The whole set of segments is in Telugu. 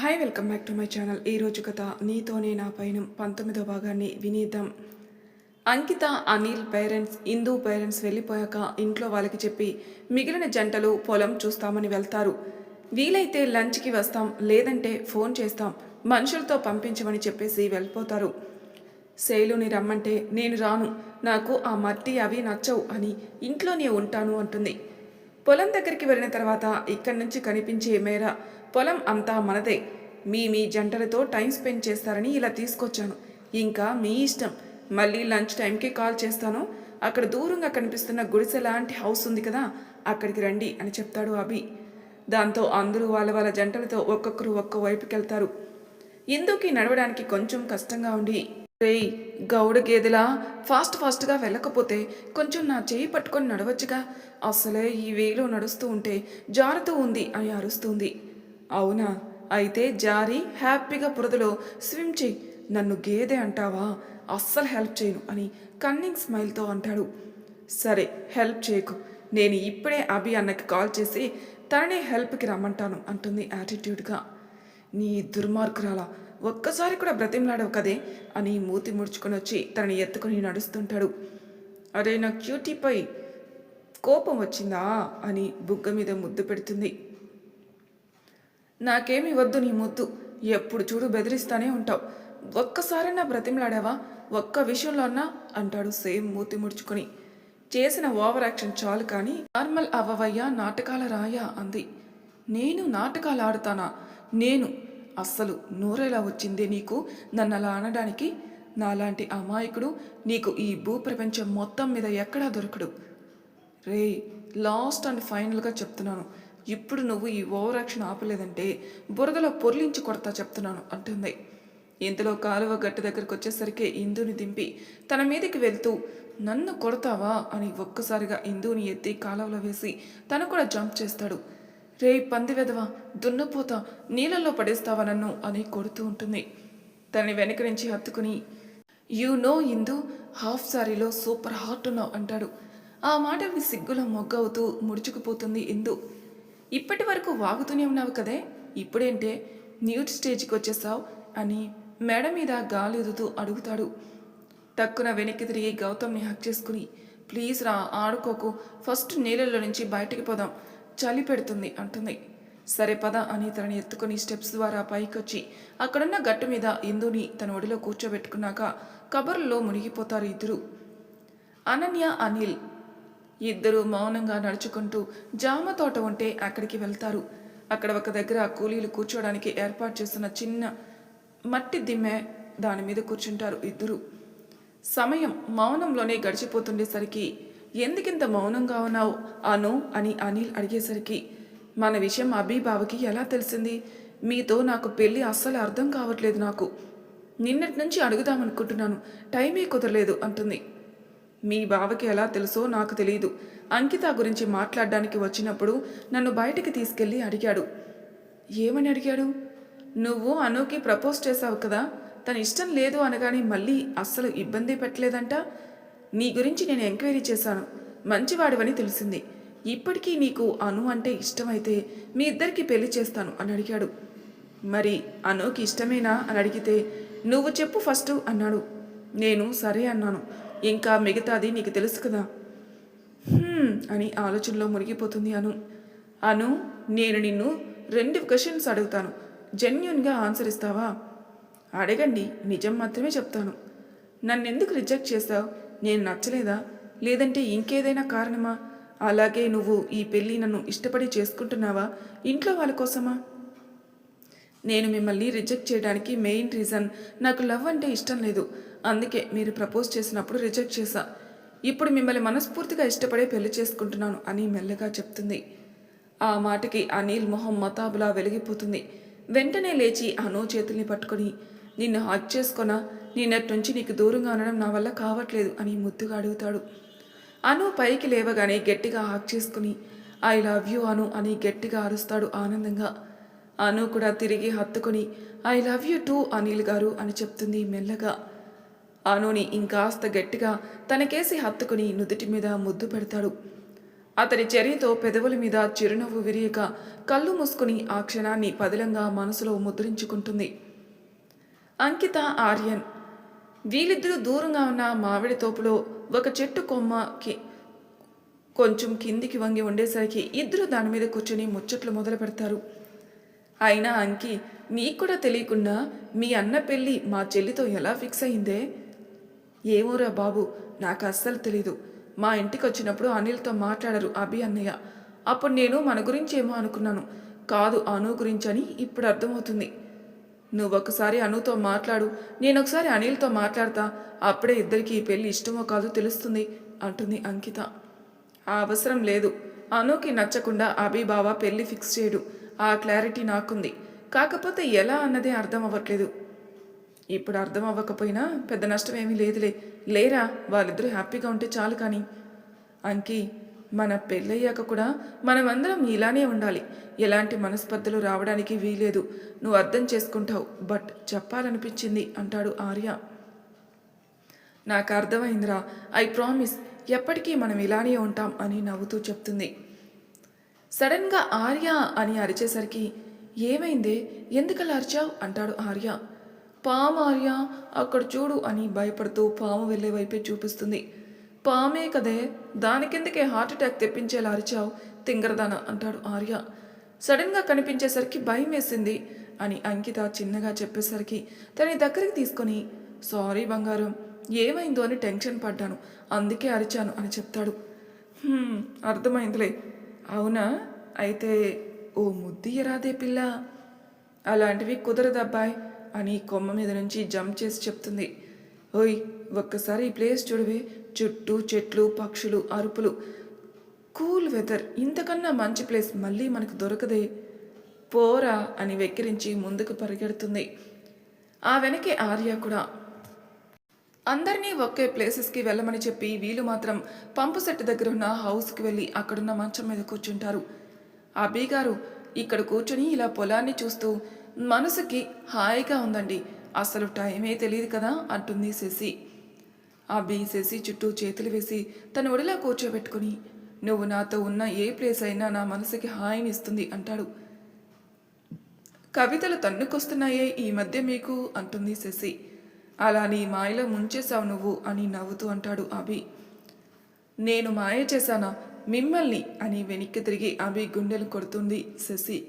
Hi welcome back to my channel. ఈరోజు కథ నీతోనే నా పైన పంతొమ్మిదో భాగాన్ని వినీతం అంకిత అనిల్ పేరెంట్స్ హిందూ పేరెంట్స్ వెళ్ళిపోయాక ఇంట్లో వాళ్ళకి చెప్పి మిగిలిన జంటలు పొలం చూస్తామని వెళ్తారు. వీలైతే లంచ్కి వస్తాం లేదంటే ఫోన్ చేస్తాం మనుషులతో పంపించమని చెప్పేసి వెళ్ళిపోతారు. శైలుని రమ్మంటే నేను రాను నాకు ఆ మట్టి అవి నచ్చవు అని ఇంట్లోనే ఉంటాను అంటుంది. పొలం దగ్గరికి వెళ్ళిన తర్వాత ఇక్కడి నుంచి కనిపించే మేర పొలం అంతా మనదే. మీ మీ జంటలతో టైం స్పెండ్ చేస్తారని ఇలా తీసుకొచ్చాను. ఇంకా మీ ఇష్టం. మళ్ళీ లంచ్ టైంకి కాల్ చేస్తాను. అక్కడ దూరంగా కనిపిస్తున్న గుడిసె లాంటి హౌస్ ఉంది కదా అక్కడికి రండి అని చెప్తాడు అభి. దాంతో అందరూ వాళ్ళ వాళ్ళ జంటలతో ఒక్కొక్కరు ఒక్క వైపుకి వెళ్తారు ఇందుకి నడవడానికి కొంచెం కష్టంగా ఉండి రేయ్ గౌడ గేదెలా? ఫాస్ట్ ఫాస్ట్గా వెళ్ళకపోతే కొంచెం నా చేయి పట్టుకొని నడవచ్చుగా. అసలే ఈ వేలో నడుస్తూ ఉంటే జారుతూ ఉంది అని అరుస్తుంది. అవునా? అయితే జారి హ్యాపీగా బురదలో స్విమ్ చేయి. నన్ను గేదె అంటావా? అస్సలు హెల్ప్ చేయను అని కన్నింగ్ స్మైల్తో అంటాడు. సరే హెల్ప్ చేయకు. నేను ఇప్పుడే అభి అన్నకి కాల్ చేసి తననే హెల్ప్కి రమ్మంటాను అంటుంది యాటిట్యూడ్గా. నీ దుర్మార్గురాలా ఒక్కసారి కూడా బ్రతిమలాడవు కదే అని మూతి ముడుచుకొని వచ్చి తనని ఎత్తుకొని నడుస్తుంటాడు. అరే నా క్యూటీపై కోపం వచ్చిందా? అని బుగ్గ మీద ముద్దు పెడుతుంది. నాకేమీ వద్దు నీ ముద్దు. ఎప్పుడు చూడు బెదిరిస్తానే ఉంటావు. ఒక్కసారైనా బ్రతిమలాడావా? ఒక్క విషయంలో అన్నా? అంటాడు సేమ్ మూతి ముడుచుకొని. చేసిన ఓవర్ యాక్షన్ చాలు కానీ నార్మల్ అవ్వవయ్యా నాటకాల రాయా అంది. నేను నాటకాలు ఆడుతానా? నేను. అస్సలు నూరెలా వచ్చింది నీకు? నన్ను అలా అనడానికి? నాలాంటి అమాయకుడు నీకు ఈ భూప్రపంచం మొత్తం మీద ఎక్కడా దొరకడు. రే లాస్ట్ అండ్ ఫైనల్గా చెప్తున్నాను. ఇప్పుడు నువ్వు ఈ ఓవర్ యాక్షన్ ఆపలేదంటే బురదలో పొర్లించి కొడతా చెప్తున్నాను అంటుంది. ఇంతలో కాలువ గట్టు దగ్గరకు వచ్చేసరికి ఇందుని దింపి తన మీదకి వెళ్తూ నన్ను కొడతావా? అని ఒక్కసారిగా ఇందుని ఎత్తి కాలువలో వేసి తను కూడా జంప్ చేస్తాడు. రే పంది వెదవా దున్నపోతా నీళ్ళల్లో పడేస్తావా నన్ను? అని కొడుతూ ఉంటుంది. తనని వెనక నుంచి హత్తుకుని యూ నో ఇందు హాఫ్ సారీలో సూపర్ హాట్ ఉన్నావు అంటాడు. ఆ మాటని సిగ్గులో మొగ్గవుతూ ముడుచుకుపోతుంది ఇందు. ఇప్పటి వరకు వాగుతూనే ఉన్నావు కదే. ఇప్పుడేంటే న్యూట్ స్టేజ్కి వచ్చేసావు అని మెడ మీద గాలిదుతూ అడుగుతాడు. టక్కున వెనక్కి తిరిగి గౌతమ్ని హక్ చేసుకుని ప్లీజ్ రా ఆడుకోకు. ఫస్ట్ నీళ్ళల్లో నుంచి బయటికి పోదాం. చలి పెడుతుంది అంటుంది. సరే పద అని తనని ఎత్తుకొని స్టెప్స్ ద్వారా పైకొచ్చి అక్కడున్న గట్టు మీద ఇందుని తన ఒడిలో కూర్చోబెట్టుకున్నాక కబర్లో మునిగిపోతారు ఇద్దరు. అనన్య అనిల్ ఇద్దరూ మౌనంగా నడుచుకుంటూ జామ తోట ఉంటే అక్కడికి వెళ్తారు. అక్కడ ఒక దగ్గర కూలీలు కూర్చోడానికి ఏర్పాటు చేస్తున్న చిన్న మట్టి దిమ్మె దాని మీద కూర్చుంటారు ఇద్దరు. సమయం మౌనంలోనే గడిచిపోతుండేసరికి ఎందుకింత మౌనంగా ఉన్నావు? అను అని అనిల్ అడిగేసరికి మన విషయం అభిబావకి ఎలా తెలిసింది? మీతో నాకు పెళ్ళి అస్సలు అర్థం కావట్లేదు నాకు. నిన్నటి నుంచి అడుగుదామనుకుంటున్నాను. టైమే కుదరలేదు అంటుంది. మీ బావకి ఎలా తెలుసో నాకు తెలియదు అంకిత గురించి మాట్లాడడానికి వచ్చినప్పుడు నన్ను బయటికి తీసుకెళ్ళి అడిగాడు. ఏమని అడిగాడు? నువ్వు అనుకి ప్రపోజ్ చేశావు కదా తన ఇష్టం లేదు అనగానే మళ్ళీ అస్సలు ఇబ్బంది పెట్టలేదంట? నీ గురించి నేను ఎంక్వైరీ చేశాను. మంచివాడివని తెలిసింది. ఇప్పటికీ నీకు అను అంటే ఇష్టమైతే మీ ఇద్దరికి పెళ్ళి చేస్తాను అని అడిగాడు. మరి అనుకి ఇష్టమేనా అని అడిగితే నువ్వు చెప్పు ఫస్ట్ అన్నాడు. నేను సరే అన్నాను. ఇంకా మిగతాది నీకు తెలుసు కదా? అని ఆలోచనలో మునిగిపోతుంది అను. అను నేను నిన్ను రెండు క్వశ్చన్స్ అడుగుతాను. జెన్యున్గా ఆన్సర్ ఇస్తావా? అడగండి నిజం మాత్రమే చెప్తాను. నన్ను ఎందుకు రిజెక్ట్ చేస్తావు? నేను నచ్చలేదా? లేదంటే ఇంకేదైనా కారణమా? అలాగే నువ్వు ఈ పెళ్ళి నన్ను ఇష్టపడి చేసుకుంటున్నావా? ఇంట్లో వాళ్ళ కోసమా? నేను మిమ్మల్ని రిజెక్ట్ చేయడానికి మెయిన్ రీజన్ నాకు లవ్ అంటే ఇష్టం లేదు. అందుకే మీరు ప్రపోజ్ చేసినప్పుడు రిజెక్ట్ చేశా. ఇప్పుడు మిమ్మల్ని మనస్ఫూర్తిగా ఇష్టపడే పెళ్ళి చేసుకుంటున్నాను అని మెల్లగా చెప్తుంది. ఆ మాటకి అనిల్ మొహం మతాబులా వెలిగిపోతుంది. వెంటనే లేచి అనో చేతుల్ని పట్టుకొని నిన్ను హక్ చేసుకొనా నిన్నటి నుంచి నీకు దూరంగా ఉండడం నా వల్ల కావట్లేదు అని ముద్దుగా అడుగుతాడు. అను పైకి లేవగానే గట్టిగా హాక్ చేసుకుని ఐ లవ్ యూ అను అని గట్టిగా అరుస్తాడు ఆనందంగా. అను కూడా తిరిగి హత్తుకుని I love you too Anil గారు అని చెప్తుంది మెల్లగా. అనుని ఇంకాస్త గట్టిగా తనకేసి హత్తుకుని నుదుటి మీద ముద్దు పెడతాడు. అతని చర్యతో పెదవుల మీద చిరునవ్వు విరియక కళ్ళు మూసుకుని ఆ క్షణాన్ని పదిలంగా మనసులో ముద్రించుకుంటుంది. అంకిత ఆర్యన్ వీళ్ళిద్దరూ దూరంగా ఉన్న మామిడి తోపులో ఒక చెట్టు కొమ్మకి కొంచెం కిందికి వంగి ఉండేసరికి ఇద్దరు దాని మీద కూర్చొని ముచ్చట్లు మొదలు పెడతారు అయినా అంకి నీకు కూడా తెలియకుండా మీ అన్న పెళ్ళి మా చెల్లితో ఎలా ఫిక్స్ అయిందే? ఏమోరా బాబు నాకు అస్సలు తెలీదు. మా ఇంటికి వచ్చినప్పుడు అనిల్తో మాట్లాడరు అభి అన్నయ్య. అప్పుడు నేను మన గురించి ఏమో అనుకున్నాను. కాదు అను గురించి అని ఇప్పుడు అర్థమవుతుంది. నువ్వు ఒకసారి అనుతో మాట్లాడు నేను ఒకసారి అనిల్తో మాట్లాడతా. అప్పుడే ఇద్దరికి ఈ పెళ్ళి ఇష్టమో కాదో తెలుస్తుంది అంటుంది అంకిత. ఆ అవసరం లేదు. అనుకి నచ్చకుండా అభి బావ పెళ్ళి ఫిక్స్ చేయడు. ఆ క్లారిటీ నాకుంది. కాకపోతే ఎలా అన్నదే అర్థం అవ్వట్లేదు. ఇప్పుడు అర్థం అవ్వకపోయినా పెద్ద నష్టం ఏమీ లేదులే. లేరా? వాళ్ళిద్దరూ హ్యాపీగా ఉంటే చాలు కానీ. అంకి మన పెళ్ళయ్యాక కూడా మనమందరం ఇలానే ఉండాలి. ఎలాంటి మనస్పర్ధలు రావడానికి వీలేదు నువ్వు అర్థం చేసుకుంటావు. బట్ చెప్పాలనిపించింది అంటాడు ఆర్య. నాకు అర్థమైందిరా. I promise. ఎప్పటికీ మనం ఇలానే ఉంటాం అని నవ్వుతూ చెప్తుంది. సడన్గా ఆర్య అని అరిచేసరికి ఏమైందే? ఎందుకలా అరిచావు? అంటాడు ఆర్య. పాము ఆర్య అక్కడ చూడు అని భయపడుతూ పాము వెళ్ళే వైపే చూపిస్తుంది. పామే కదే దానికెందుకే హార్ట్ అటాక్ తెప్పించేలా అరిచావు? తింగరదాన అంటాడు ఆర్య. సడన్గా కనిపించేసరికి భయం వేసింది అని అంకిత చిన్నగా చెప్పేసరికి తన దగ్గరికి తీసుకొని సారీ బంగారం ఏమైందో అని టెన్షన్ పడ్డాను అందుకే అరిచాను అని చెప్తాడు. అర్థమైందిలే. అవునా? అయితే ఓ ముద్దియరాదే పిల్ల. అలాంటివి కుదరదబ్బాయ్ అని కొమ్మ మీద నుంచి జంప్ చేసి చెప్తుంది. ఓయ్ ఒక్కసారి ఈ ప్లేస్ చూడవే. చుట్టూ చెట్లు పక్షులు అరుపులు. కూల్ వెదర్ ఇంతకన్నా మంచి ప్లేస్ మళ్ళీ మనకు దొరకదే. పోరా అని వెక్కిరించి ముందుకు పరిగెడుతుంది. ఆ వెనకే ఆర్య కూడా అందరినీ ఒకే ప్లేసెస్కి వెళ్ళమని చెప్పి వీళ్ళు మాత్రం పంపు సెట్ దగ్గర ఉన్న హౌస్కి వెళ్ళి అక్కడున్న మంచం మీద కూర్చుంటారు. అబ్బీ గారు ఇక్కడ కూర్చొని ఇలా పొలాన్ని చూస్తూ మనసుకి హాయిగా ఉందండి. అసలు టైమే తెలియదు కదా అంటుంది శశి. అబ్బీ శశి చుట్టూ చేతులు వేసి తన ఒడిలా కూర్చోబెట్టుకుని నువ్వు నాతో ఉన్న ఏ ప్లేస్ అయినా నా మనసుకి హాయిని ఇస్తుంది అంటాడు. కవితలు తన్నుకొస్తున్నాయే ఈ మధ్య మీకు అంటుంది శశి. అలా నీ మాయలో ముంచేశావు నువ్వు అని నవ్వుతూ అంటాడు అభి. నేను మాయ చేశానా? మిమ్మల్ని అని వెనక్కి తిరిగి అభి గుండెలు కొడుతుంది శశి.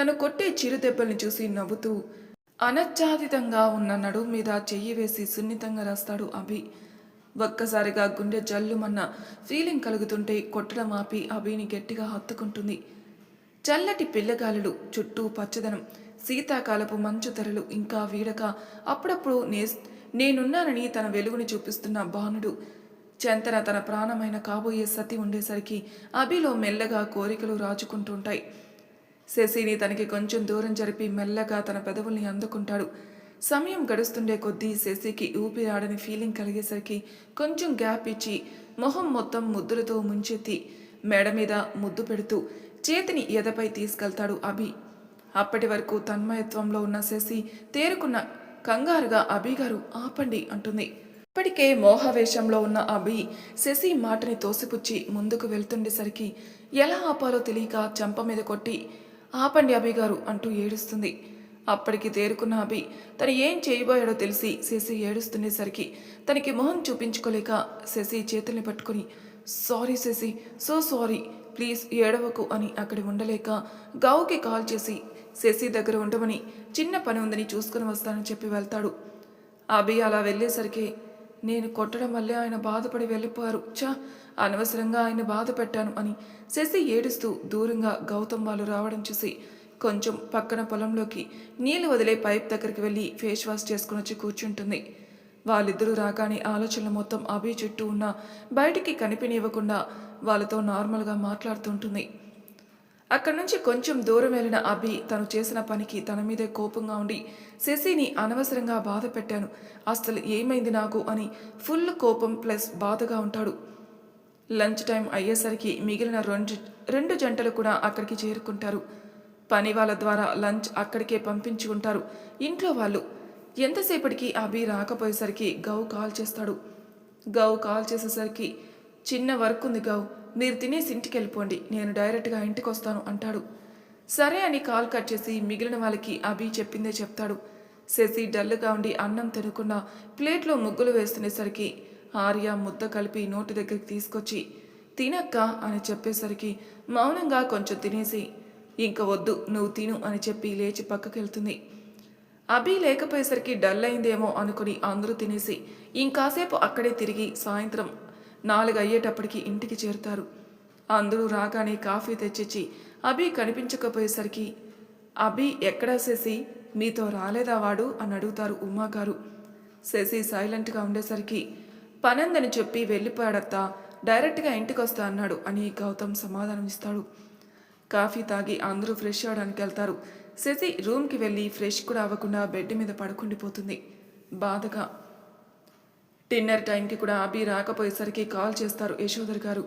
తను కొట్టే చిరుదెబ్బల్ని చూసి నవ్వుతూ అనచ్చాదితంగా ఉన్న నడుము మీద చెయ్యి వేసి సున్నితంగా రాస్తాడు అభి. ఒక్కసారిగా గుండె జల్లుమన్న ఫీలింగ్ కలుగుతుంటే కొట్టడం ఆపి అభిని గట్టిగా హత్తుకుంటుంది. చల్లటి పిల్లగాలులు చుట్టూ పచ్చదనం శీతాకాలపు మంచు తెరలు ఇంకా వీడక అప్పుడప్పుడు నే నేనున్నానని తన వెలుగుని చూపిస్తున్న బాణుడు. చెంతన తన ప్రాణమైన కాబోయే సతి ఉండేసరికి అభిలో మెల్లగా కోరికలు రాచుకుంటుంటాయి శశిని తనకి కొంచెం దూరం జరిపి మెల్లగా తన పెదవుల్ని అందుకుంటాడు. సమయం గడుస్తుండే కొద్దీ శశికి ఊపిరాడని ఫీలింగ్ కలిగేసరికి కొంచెం గ్యాప్ ఇచ్చి మొహం మొత్తం ముద్దులతో ముంచెత్తి మెడ మీద ముద్దు పెడుతూ చేతిని ఎదపై తీసుకెళ్తాడు అభి. అప్పటి వరకు తన్మయత్వంలో ఉన్న శశి తేరుకున్న కంగారుగా అభిగారు ఆపండి అంటుంది. ఇప్పటికే మోహవేషంలో ఉన్న అభి శశి మాటని తోసిపుచ్చి ముందుకు వెళ్తుండేసరికి ఎలా ఆపాలో తెలియక చెంప మీద కొట్టి ఆపండి అభిగారు అంటూ ఏడుస్తుంది. అప్పటికి తేరుకున్న అభి తను ఏం చేయబోయాడో తెలిసి శశి ఏడుస్తుండేసరికి తనకి మొహం చూపించుకోలేక శశి చేతుల్ని పట్టుకొని sorry Sashi so sorry please ఏడవకు అని అక్కడ ఉండలేక గావుకి కాల్ చేసి శశి దగ్గర ఉండమని చిన్న పని ఉందని చూసుకుని వస్తానని చెప్పి వెళ్తాడు. అభి అలా వెళ్ళేసరికి నేను కొట్టడం వల్లే ఆయన బాధపడి వెళ్ళిపోయారు. చా అనవసరంగా ఆయన బాధ పెట్టాను అని శశి ఏడుస్తూ దూరంగా గౌతమ్ వాళ్ళు రావడం చూసి కొంచెం పక్కన పొలంలోకి నీళ్ళు వదిలే పైప్ దగ్గరికి వెళ్ళి ఫేస్ వాష్ చేసుకుని వచ్చి కూర్చుంటుంది. వాళ్ళిద్దరూ రాగానే ఆలోచనలు మొత్తం అభి చుట్టూ ఉన్న బయటికి కనిపినివ్వకుండా వాళ్ళతో నార్మల్గా మాట్లాడుతుంటుంది అక్కడి నుంచి కొంచెం దూరం వెళ్ళిన అభి తను చేసిన పనికి తన మీదే కోపంగా ఉండి శశిని అనవసరంగా బాధ పెట్టాను. అసలు ఏమైంది నాకు అని ఫుల్ కోపం ప్లస్ బాధగా ఉంటాడు. లంచ్ టైం అయ్యేసరికి మిగిలిన రెండు రెండు జంటలు కూడా అక్కడికి చేరుకుంటారు. పని వాళ్ళ ద్వారా లంచ్ అక్కడికే పంపించుకుంటారు ఇంట్లో వాళ్ళు. ఎంతసేపటికి అభి రాకపోయేసరికి గౌ కాల్ చేస్తాడు. గౌ కాల్ చేసేసరికి చిన్న వర్క్ ఉంది గౌ. మీరు తినేసి ఇంటికి వెళ్ళిపోండి. నేను డైరెక్ట్గా ఇంటికి వస్తాను అంటాడు. సరే అని కాల్ కట్ చేసి మిగిలిన వాళ్ళకి అభి చెప్పిందే చెప్తాడు. శశి డల్గా ఉండి అన్నం తినకుండా ప్లేట్లో ముగ్గులు వేస్తునేసరికి ఆర్య ముద్ద కలిపి నోటి దగ్గరికి తీసుకొచ్చి తినక్క అని చెప్పేసరికి మౌనంగా కొంచెం తినేసి ఇంక వద్దు నువ్వు తిను అని చెప్పి లేచి పక్కకెళ్తుంది. అభి లేకపోయేసరికి డల్ అయిందేమో అనుకుని అందరూ తినేసి ఇంకాసేపు అక్కడే తిరిగి సాయంత్రం నాలుగు అయ్యేటప్పటికి ఇంటికి చేరుతారు. అందరూ రాగానే కాఫీ తెచ్చిచ్చి అభి కనిపించకపోయేసరికి అభి ఎక్కడా శశి? మీతో రాలేదా వాడు? అని అడుగుతారు ఉమాగారు. శశి సైలెంట్గా ఉండేసరికి పనందని చెప్పి వెళ్ళిపోయాడత్తా డైరెక్ట్గా ఇంటికి వస్తా అన్నాడు అని గౌతమ్ సమాధానం ఇస్తాడు. కాఫీ తాగి అందరూ ఫ్రెష్ అవడానికి వెళ్తారు. శశి రూమ్కి వెళ్ళి ఫ్రెష్ కూడా అవ్వకుండా బెడ్ మీద పడుకుండిపోతుంది. బాధగా డిన్నర్ టైంకి కూడా అభి రాకపోయేసరికి కాల్ చేస్తారు యశోధర్ గారు.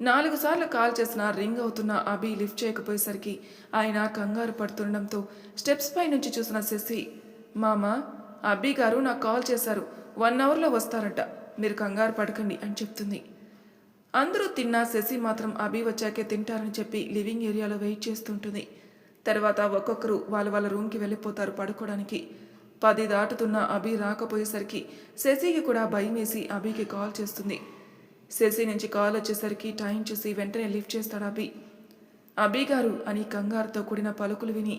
నాలుగు సార్లు కాల్ చేసినా రింగ్ అవుతున్న అభి లిఫ్ట్ చేయకపోయేసరికి ఆయన కంగారు పడుతుండడంతో స్టెప్స్ పై నుంచి చూసిన శశి మామ అభి గారు నాకు కాల్ చేశారు. వన్ అవర్లో వస్తారట. మీరు కంగారు పడకండి అని చెప్తుంది. అందరూ తిన్నా శశి మాత్రం అభి వచ్చాకే తింటారని చెప్పి లివింగ్ ఏరియాలో వెయిట్ చేస్తుంటుంది. తర్వాత ఒక్కొక్కరు వాళ్ళ వాళ్ళ రూమ్కి వెళ్ళిపోతారు పడుకోవడానికి. పది దాటుతున్న అభి రాకపోయేసరికి శశికి కూడా భయం వేసి అభికి కాల్ చేస్తుంది. శశి నుంచి కాల్ వచ్చేసరికి టైం చూసి వెంటనే లిఫ్ట్ చేస్తాడు అభి. అభి గారు అని కంగారుతో కూడిన పలుకులు విని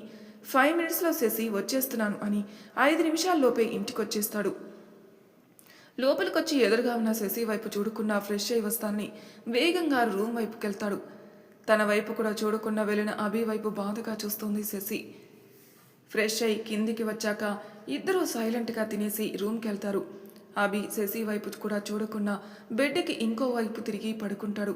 ఫైవ్ మినిట్స్లో శశి వచ్చేస్తున్నాను అని ఐదు నిమిషాల్లోపే ఇంటికొచ్చేస్తాడు. లోపలికొచ్చి ఎదురుగా ఉన్న శశి వైపు చూడకుండా ఫ్రెష్ అయి వస్తానని వేగంగా రూమ్ వైపుకి వెళ్తాడు తన వైపు కూడా చూడకుండా వెళ్ళిన అభి వైపు బాధగా చూస్తుంది శశి. ఫ్రెష్ అయి కిందికి వచ్చాక ఇద్దరూ సైలెంట్గా తినేసి రూమ్కి వెళ్తారు అభి శశి వైపు కూడా చూడకుండా బెడ్కి ఇంకో వైపు తిరిగి పడుకుంటాడు.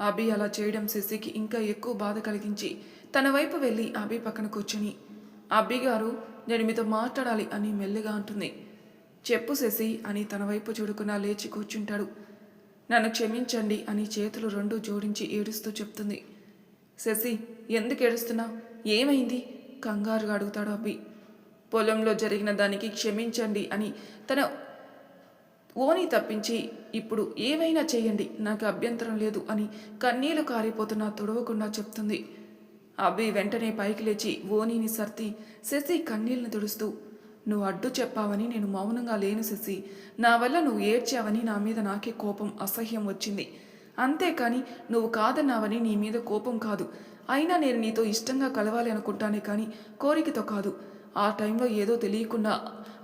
అభి అలా చేయడం శశికి ఇంకా ఎక్కువ బాధ కలిగించి తన వైపు వెళ్ళి అభి పక్కన కూర్చుని అభి గారు నేను మీతో మాట్లాడాలి అని మెల్లిగా అంటుంది. చెప్పు శశి అని తన వైపు చూడకుండా లేచి కూర్చుంటాడు. నన్ను క్షమించండి అని చేతులు రెండు జోడించి ఏడుస్తూ చెప్తుంది. శశి ఎందుకు ఏడుస్తున్నా ఏమైంది? కంగారుగా అడుగుతాడు అబ్బి పొలంలో జరిగిన దానికి క్షమించండి అని తన ఓని తప్పించి ఇప్పుడు ఏవైనా చేయండి నాకు అభ్యంతరం లేదు అని కన్నీళ్ళు కారిపోతున్నా తుడవకుండా చెప్తుంది. అబ్బి వెంటనే పైకి లేచి ఓనీని సర్ది శశి కన్నీళ్ళని తుడుస్తూ నువ్వు అడ్డు చెప్పావని నేను మౌనంగా లేను శశి. నా వల్ల నువ్వు ఏడ్చావని నా మీద నాకే కోపం అసహ్యం వచ్చింది. అంతేకాని నువ్వు కాదన్నావని నీ మీద కోపం కాదు. అయినా నేను నీతో ఇష్టంగా కలవాలి అనుకుంటానే కానీ కోరికతో కాదు. ఆ టైంలో ఏదో తెలియకుండా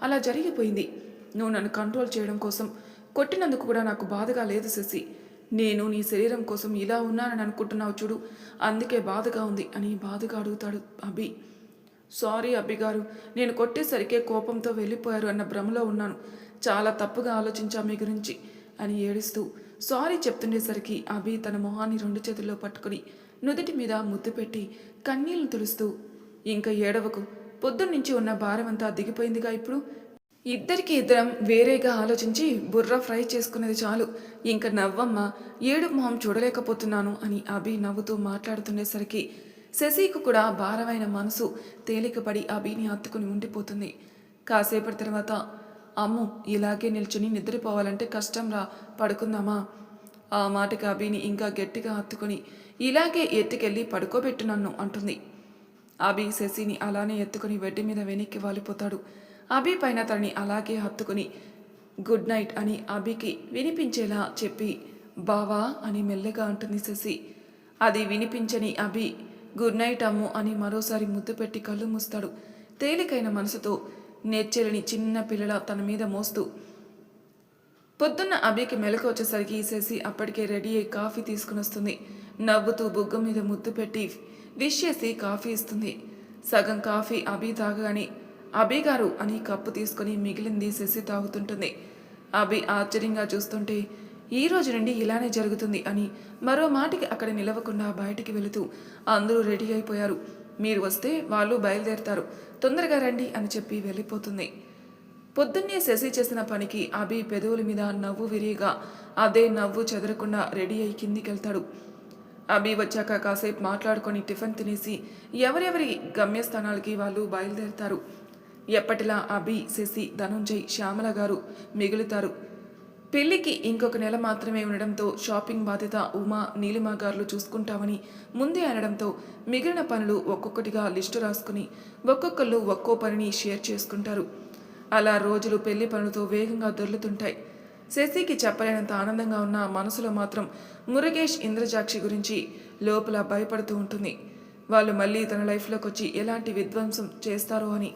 అలా జరిగిపోయింది. నువ్వు నన్ను కంట్రోల్ చేయడం కోసం కొట్టినందుకు కూడా నాకు బాధగా లేదు శశి. నేను నీ శరీరం కోసం ఇలా ఉన్నానని అనుకుంటున్నావు చూడు. అందుకే బాధగా ఉంది అని బాధగా అడుగుతాడు అభి. సారీ అబ్బి గారు నేను కొట్టేసరికే కోపంతో వెళ్ళిపోయారు అన్న భ్రమలో ఉన్నాను. చాలా తప్పుగా ఆలోచించా మీ గురించి అని ఏడుస్తూ సారీ చెప్తుండేసరికి అభి తన మొహాన్ని రెండు చేతుల్లో పట్టుకుని నుదుటి మీద ముద్దు పెట్టి కన్నీళ్ళు తుడుస్తూ ఇంకా ఏడవకు పొద్దున్నుంచి ఉన్న భారమంతా దిగిపోయిందిగా ఇప్పుడు. ఇద్దరికి ఇద్దరం వేరేగా ఆలోచించి బుర్ర ఫ్రై చేసుకునేది చాలు. ఇంక నవ్వమ్మ ఏడు మొహం చూడలేకపోతున్నాను అని అభి నవ్వుతూ మాట్లాడుతుండేసరికి శశికు కూడా భారమైన మనసు తేలికపడి అభిని హత్తుకుని ఉండిపోతుంది. కాసేపటి తర్వాత అమ్ము ఇలాగే నిల్చుని నిద్రపోవాలంటే కష్టంరా పడుకుందామా? ఆ మాటకి అభిని ఇంకా గట్టిగా హత్తుకుని ఇలాగే ఎత్తుకెళ్ళి పడుకోబెట్టు నన్ను అంటుంది. అభి శశిని అలానే ఎత్తుకుని బెడ్ మీద వెనక్కి వాలిపోతాడు. అభి పైన తనని అలాగే హత్తుకుని గుడ్ నైట్ అని అభికి వినిపించేలా చెప్పి బావా అని మెల్లగా అంటుంది శశి. అది వినిపించని అభి గుడ్ నైట్ అమ్ము అని మరోసారి ముద్దు పెట్టి కళ్ళు మూస్తాడు. తేలికైన మనసుతో నెచ్చెలని చిన్న పిల్లల తన మీద మోస్తూ పొద్దున్న అభికి మెలకు వచ్చేసరికి శశి అప్పటికే రెడీ అయి కాఫీ తీసుకుని వస్తుంది నవ్వుతూ బుగ్గ మీద ముద్దు పెట్టి విష్ చేసి కాఫీ ఇస్తుంది. సగం కాఫీ అభి తాగగానే అభి గారు అని కప్పు తీసుకుని మిగిలింది శశి తాగుతుంటుంది. అభి ఆశ్చర్యంగా చూస్తుంటే ఈ రోజు నుండి ఇలానే జరుగుతుంది అని మరో మాటికి అక్కడ నిలవకుండా బయటికి వెళుతూ అందరూ రెడీ అయిపోయారు. మీరు వస్తే వాళ్ళు బయలుదేరతారు. తొందరగా రండి అని చెప్పి వెళ్ళిపోతుంది. పొద్దున్నే శశి చేసిన పనికి అభి పెదవుల మీద నవ్వు విరిగా అదే నవ్వు చెదరకుండా రెడీ అయి కిందికెళ్తాడు. అభి వచ్చాక కాసేపు మాట్లాడుకొని టిఫిన్ తినేసి ఎవరెవరి గమ్యస్థానాలకి వాళ్ళు బయలుదేరుతారు. ఎప్పటిలా అభి శశి ధనుంజయ్ శ్యామల గారు మిగులుతారు. పెళ్ళికి ఇంకొక నెల మాత్రమే ఉండడంతో షాపింగ్ బాధ్యత ఉమా నీలిమ గారులు చూసుకుంటామని ముందే అనడంతో మిగిలిన పనులు ఒక్కొక్కటిగా లిస్టు రాసుకుని ఒక్కొక్కళ్ళు ఒక్కో పనిని షేర్ చేసుకుంటారు. అలా రోజులు పెళ్ళి పనులతో వేగంగా దొర్లుతుంటాయి. శశికి చెప్పలేనంత ఆనందంగా ఉన్న మనసులో మాత్రం మురుగేష్ ఇంద్రజాక్షి గురించి లోపల భయపడుతూ ఉంటుంది. వాళ్ళు మళ్ళీ తన లైఫ్లోకి వచ్చి ఎలాంటి విధ్వంసం చేస్తారో అని.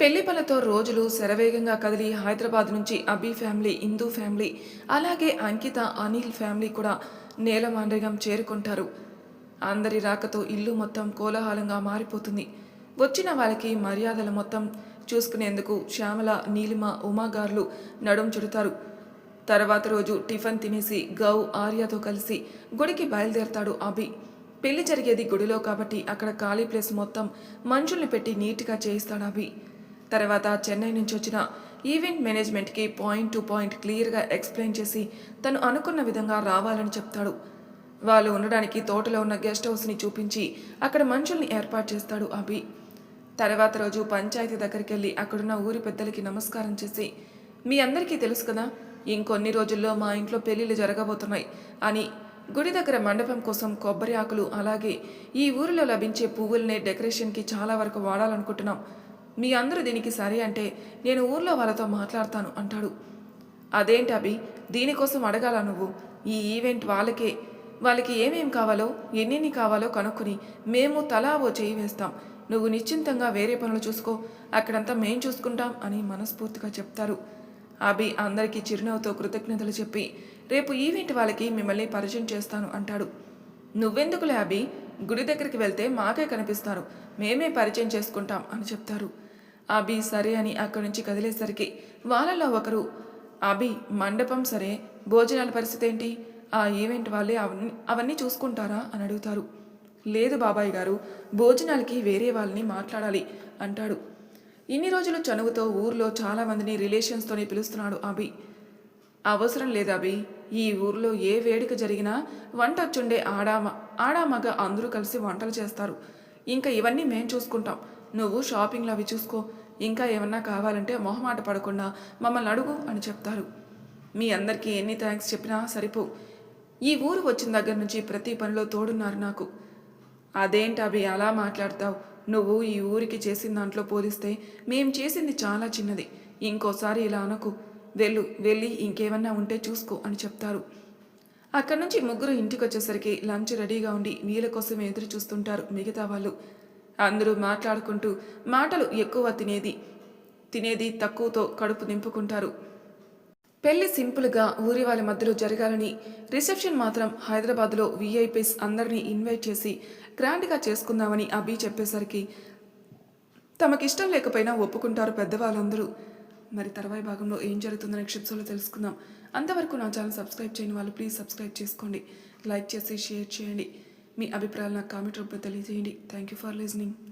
పెళ్ళి పనులతో రోజులు శరవేగంగా కదిలి హైదరాబాద్ నుంచి అబీ ఫ్యామిలీ ఇందూ ఫ్యామిలీ అలాగే అంకిత అనిల్ ఫ్యామిలీ కూడా నేలమాండ్రిగం చేరుకుంటారు. అందరి రాకతో ఇల్లు మొత్తం కోలాహలంగా మారిపోతుంది. వచ్చిన వాళ్ళకి మర్యాదలు మొత్తం చూసుకునేందుకు శ్యామల నీలిమ ఉమాగారులు నడుం చుడతారు. తర్వాత రోజు టిఫిన్ తినేసి గౌ ఆర్యతో కలిసి గుడికి బయలుదేరతాడు అభి. పెళ్ళి జరిగేది గుడిలో కాబట్టి అక్కడ ఖాళీ ప్లేస్ మొత్తం మనుషుల్ని పెట్టి నీట్గా చేయిస్తాడు అభి. తర్వాత చెన్నై నుంచి వచ్చిన ఈవెంట్ మేనేజ్మెంట్కి పాయింట్ టు పాయింట్ క్లియర్గా ఎక్స్ప్లెయిన్ చేసి తను అనుకున్న విధంగా రావాలని చెప్తాడు. వాళ్ళు ఉండడానికి తోటలో ఉన్న గెస్ట్ హౌస్ని చూపించి అక్కడ మనుషుల్ని ఏర్పాటు చేస్తాడు అభి. తర్వాత రోజు పంచాయతీ దగ్గరికి వెళ్ళి అక్కడున్న ఊరి పెద్దలకి నమస్కారం చేసి మీ అందరికీ తెలుసు కదా ఇంకొన్ని రోజుల్లో మా ఇంట్లో పెళ్ళిళ్ళు జరగబోతున్నాయి అని గుడి దగ్గర మండపం కోసం కొబ్బరి ఆకులు అలాగే ఈ ఊరిలో లభించే పువ్వుల్నే డెకరేషన్కి చాలా వరకు వాడాలనుకుంటున్నాం. మీ అందరూ దీనికి సరే అంటే నేను ఊర్లో వాళ్ళతో మాట్లాడతాను అంటాడు. అదేంటి అభి దీనికోసం అడగాల నువ్వు? ఈ ఈవెంట్ వాళ్ళకే వాళ్ళకి ఏమేం కావాలో ఎన్నెన్ని కావాలో కనుక్కుని మేము తలా ఓ చేయి వేస్తాం. నువ్వు నిశ్చింతంగా వేరే పనులు చూసుకో అక్కడంతా మేం చూసుకుంటాం అని మనస్ఫూర్తిగా చెప్తారు. అభి అందరికీ చిరునవ్వుతో కృతజ్ఞతలు చెప్పి రేపు ఈవెంట్ వాళ్ళకి మిమ్మల్ని పరిచయం చేస్తాను అంటాడు. నువ్వెందుకులే అభి? గుడి దగ్గరికి వెళ్తే మాకే కనిపిస్తారు. మేమే పరిచయం చేసుకుంటాం అని చెప్తారు. అభి సరే అని అక్కడి నుంచి కదిలేసరికి వాళ్ళలో ఒకరు అభి మండపం సరే భోజనాల పరిస్థితి ఏంటి? ఆ ఈవెంట్ వాళ్ళే అవన్నీ అవన్నీ చూసుకుంటారా? అని అడుగుతారు. లేదు బాబాయ్ గారు భోజనాలకి వేరే వాళ్ళని మాట్లాడాలి అంటాడు. ఇన్ని రోజులు చనువుతో ఊర్లో చాలా మందిని రిలేషన్స్తోనే పిలుస్తున్నాడు అభి. అవసరం లేదు అభి ఈ ఊర్లో ఏ వేడుక జరిగినా వంట వచ్చుండే ఆడామ ఆడామగ అందరూ కలిసి వంటలు చేస్తారు. ఇంకా ఇవన్నీ మేం చూసుకుంటాం. నువ్వు షాపింగ్లు అవి చూసుకో. ఇంకా ఏమన్నా కావాలంటే మొహమాట పడకుండా మమ్మల్ని అడుగు అని చెప్తారు. మీ అందరికీ ఎన్ని థ్యాంక్స్ చెప్పినా సరిపో ఈ ఊరు వచ్చిన దగ్గర నుంచి ప్రతి పనిలో తోడున్నారు నాకు. అదేంటి అభి అలా మాట్లాడతావు? నువ్వు ఈ ఊరికి చేసిన దాంట్లో పోలిస్తే మేం చేసింది చాలా చిన్నది. ఇంకోసారి ఇలా అనకు. వెళ్ళు వెళ్ళి ఇంకేమన్నా ఉంటే చూసుకో అని చెప్తారు. అక్కడి నుంచి ముగ్గురు ఇంటికి వచ్చేసరికి లంచ్ రెడీగా ఉండి వీళ్ళ కోసం ఎదురు చూస్తుంటారు మిగతా వాళ్ళు. అందరూ మాట్లాడుకుంటూ మాటలు ఎక్కువ తినేది తినేది తక్కువతో కడుపు నింపుకుంటారు. పెళ్ళి సింపుల్గా ఊరి వాళ్ళ మధ్యలో జరగాలని రిసెప్షన్ మాత్రం హైదరాబాద్లో వీఐపీస్ అందరినీ ఇన్వైట్ చేసి గ్రాండ్గా చేసుకుందామని అభి చెప్పేసరికి తమకిష్టం లేకపోయినా ఒప్పుకుంటారు పెద్దవాళ్ళందరూ. మరి తర్వాయి భాగంలో ఏం జరుగుతుందో నెక్స్ట్ తెలుసుకుందాం. అంతవరకు నా ఛానల్ సబ్స్క్రైబ్ చేయని వాళ్ళు ప్లీజ్ సబ్స్క్రైబ్ చేసుకోండి. లైక్ చేసి షేర్ చేయండి. మీ అభిప్రాయాలు నాకు కామెంట్ రూపంలో తెలియజేయండి. Thank you for listening.